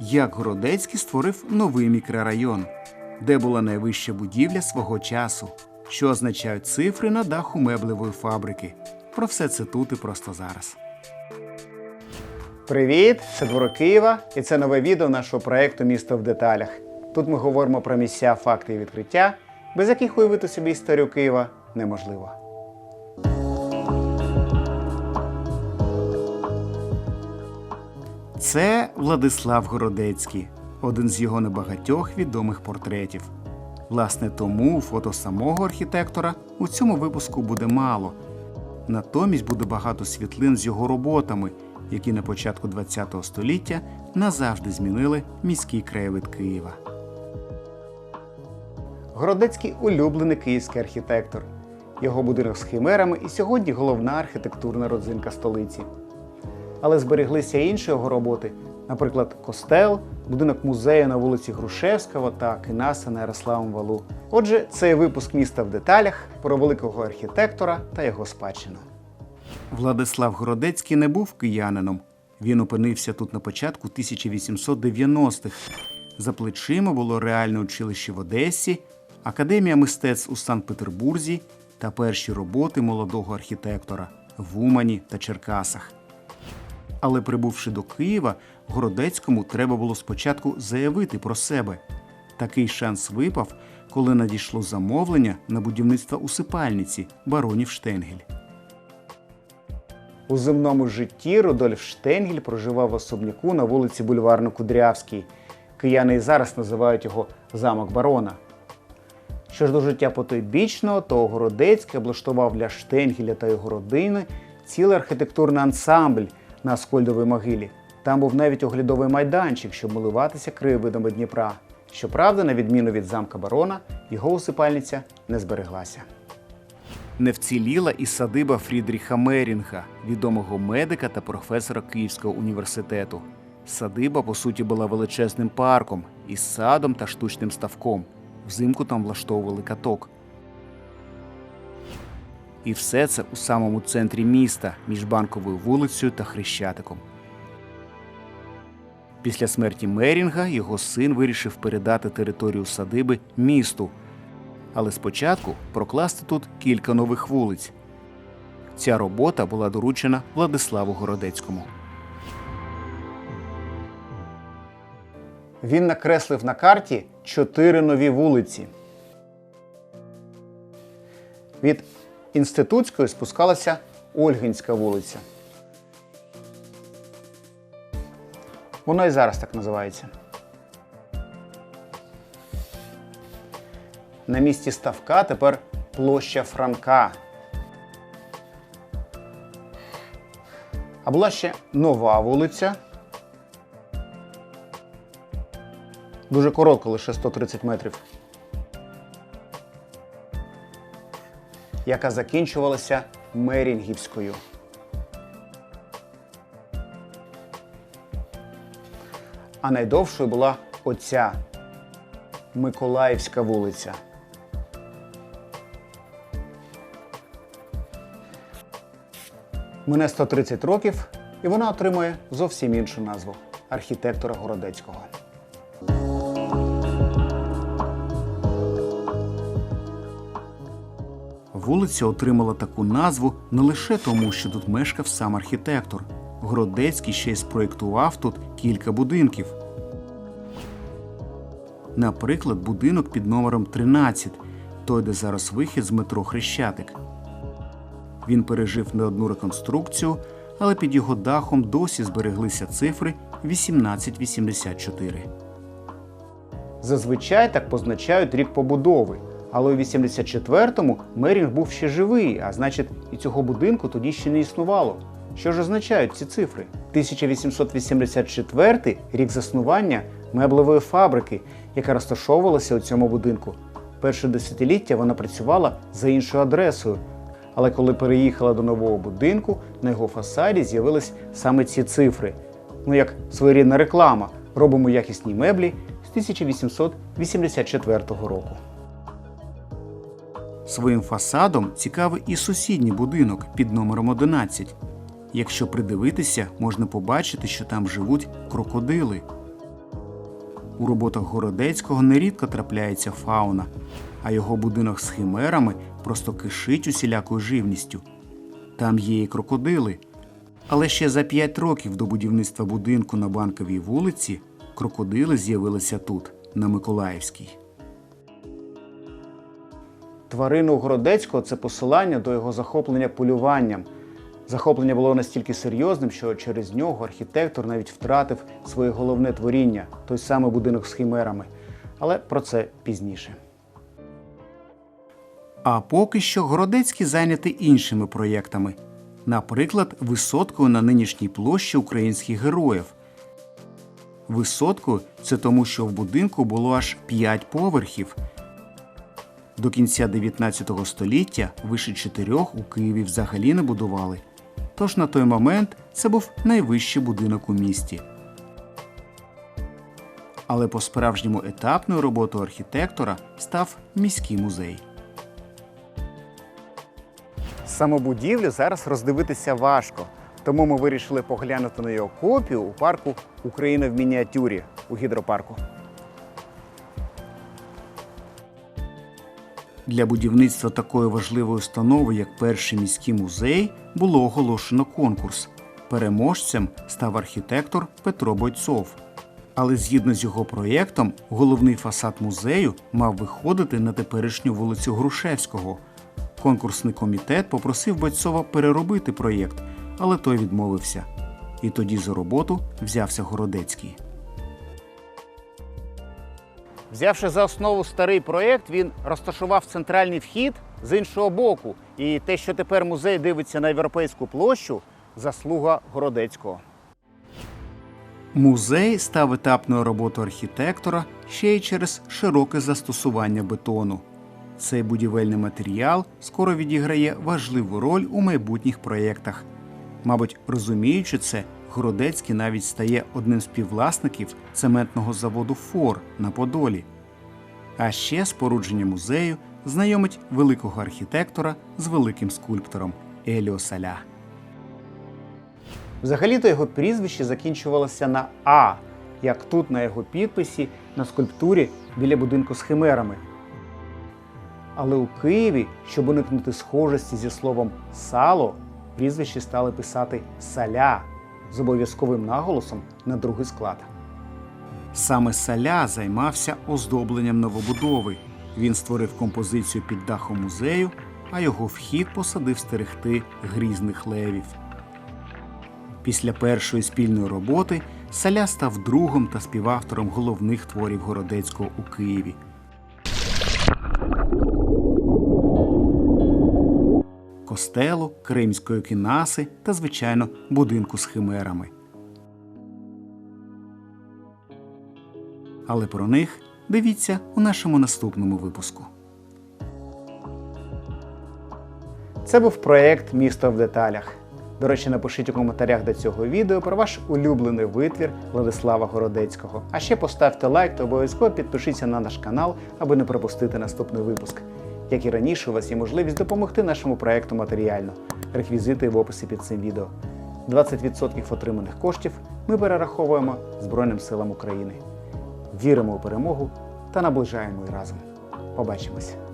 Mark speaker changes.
Speaker 1: як Городецький створив новий мікрорайон, де була найвища будівля свого часу, що означають цифри на даху меблевої фабрики. Про все це тут і просто зараз. Привіт! Це Дворо Києва, і це нове відео нашого проєкту Місто в деталях. Тут ми говоримо про місця, факти і відкриття, без яких уявити собі історію Києва неможливо. Це Владислав Городецький, один з його небагатьох відомих портретів. Власне, тому фото самого архітектора у цьому випуску буде мало. Натомість буде багато світлин з його роботами, які на початку ХХ століття назавжди змінили міський краєвид Києва. Городецький улюблений київський архітектор. Його будинок з химерами і сьогодні головна архітектурна родзинка столиці. Але збереглися інші його роботи, наприклад, костел, будинок музею на вулиці Грушевського та Кинаса на Ярославому валу. Отже, цей випуск міста в деталях про великого архітектора та його спадщину. Владислав Городецький не був киянином. Він опинився тут на початку 1890-х. За плечима було реальне училище в Одесі, академія мистецтв у Санкт-Петербурзі та перші роботи молодого архітектора в Умані та Черкасах. Але прибувши до Києва, Городецькому треба було спочатку заявити про себе. Такий шанс випав, коли надійшло замовлення на будівництво усипальниці баронів Штенгель. У земному житті Рудольф Штенгель проживав в особняку на вулиці Бульварно-Кудрявській. Кияни і зараз називають його замок барона. Що ж до життя потойбічного, то Городецький облаштував для Штенгеля та його родини цілий архітектурний ансамбль на Аскольдовій могилі. Там був навіть оглядовий майданчик, щоб милуватися краєвидами Дніпра. Щоправда, на відміну від замка барона, його усипальниця не збереглася. Не вціліла і садиба Фрідріха Мерінга, відомого медика та професора Київського університету. Садиба, по суті, була величезним парком із садом та штучним ставком. Взимку там влаштовували каток. І все це у самому центрі міста між банковою вулицею та Хрещатиком. Після смерті Мерінга його син вирішив передати територію садиби місту, але спочатку прокласти тут кілька нових вулиць. Ця робота була доручена Владиславу Городецькому. Він накреслив на карті чотири нові вулиці. Від Інститутської спускалася Ольгинська вулиця. Воно і зараз так називається. На місці ставка тепер площа Франка. А була ще нова вулиця. Дуже коротко, лише 130 метрів. Яка закінчувалася Мерінгівською. А найдовшою була оця Миколаївська вулиця. Мине 130 років, і вона отримує зовсім іншу назву архітектора Городецького. Вулиця отримала таку назву не лише тому, що тут мешкав сам архітектор. Городецький ще й спроєктував тут кілька будинків. Наприклад, будинок під номером 13, той, де зараз вихід з метро Хрещатик. Він пережив не одну реконструкцію, але під його дахом досі збереглися цифри 1884. Зазвичай так позначають рік побудови. Але у 84-му Мерінг був ще живий, а значить, і цього будинку тоді ще не існувало. Що ж означають ці цифри? 1884 рік заснування меблевої фабрики, яка розташовувалася у цьому будинку. Перше десятиліття вона працювала за іншою адресою. Але коли переїхала до нового будинку, на його фасаді з'явились саме ці цифри. Ну як своєрідна реклама. Робимо якісні меблі з 1884 року. Своїм фасадом цікавий і сусідній будинок під номером 11. Якщо придивитися, можна побачити, що там живуть крокодили. У роботах Городецького нерідко трапляється фауна, а його будинок з химерами просто кишить усілякою живністю. Там є і крокодили. Але ще за 5 років до будівництва будинку на Банковій вулиці крокодили з'явилися тут, на Миколаївській. Тварину Городецького це посилання до його захоплення полюванням. Захоплення було настільки серйозним, що через нього архітектор навіть втратив своє головне творіння той самий будинок з химерами. Але про це пізніше. А поки що Городецький зайнятий іншими проєктами. Наприклад, висоткою на нинішній площі українських героїв. Висоткою це тому, що в будинку було аж 5 поверхів. До кінця 19 століття вище чотирьох у Києві взагалі не будували. Тож на той момент це був найвищий будинок у місті. Але по справжньому етапною роботою архітектора став міський музей. Саму будівлю зараз роздивитися важко, тому ми вирішили поглянути на його копію у парку Україна в мініатюрі у гідропарку. Для будівництва такої важливої установи, як перший міський музей, було оголошено конкурс. Переможцем став архітектор Петро Бойцов. Але згідно з його проєктом, головний фасад музею мав виходити на теперішню вулицю Грушевського. Конкурсний комітет попросив Бойцова переробити проєкт, але той відмовився. І тоді за роботу взявся Городецький. Взявши за основу старий проєкт, він розташував центральний вхід з іншого боку. І те, що тепер музей дивиться на європейську площу, заслуга Городецького. Музей став етапною роботою архітектора ще й через широке застосування бетону. Цей будівельний матеріал скоро відіграє важливу роль у майбутніх проєктах. Мабуть, розуміючи це, Городецький навіть стає одним з співвласників цементного заводу Фор на Подолі. А ще спорудження музею знайомить великого архітектора з великим скульптором Еліо Саля. Взагалі-то його прізвище закінчувалося на А, як тут на його підписі на скульптурі біля будинку з химерами. Але у Києві, щоб уникнути схожості зі словом сало, прізвище стали писати Саля з обов'язковим наголосом на другий склад. Саме Саля займався оздобленням новобудови. Він створив композицію під дахом музею, а його вхід посадив стерегти грізних левів. Після першої спільної роботи Саля став другом та співавтором головних творів Городецького у Києві. Костелу, Кримської кінаси та, звичайно, будинку з химерами. Але про них дивіться у нашому наступному випуску. Це був проєкт Місто в деталях. До речі, напишіть у коментарях до цього відео про ваш улюблений витвір Владислава Городецького. А ще поставте лайк та обов'язково підпишіться на наш канал, аби не пропустити наступний випуск. Як і раніше, у вас є можливість допомогти нашому проєкту матеріально. Реквізити в описі під цим відео. 20% отриманих коштів ми перераховуємо Збройним силам України. Віримо у перемогу та наближаємо її разом. Побачимось!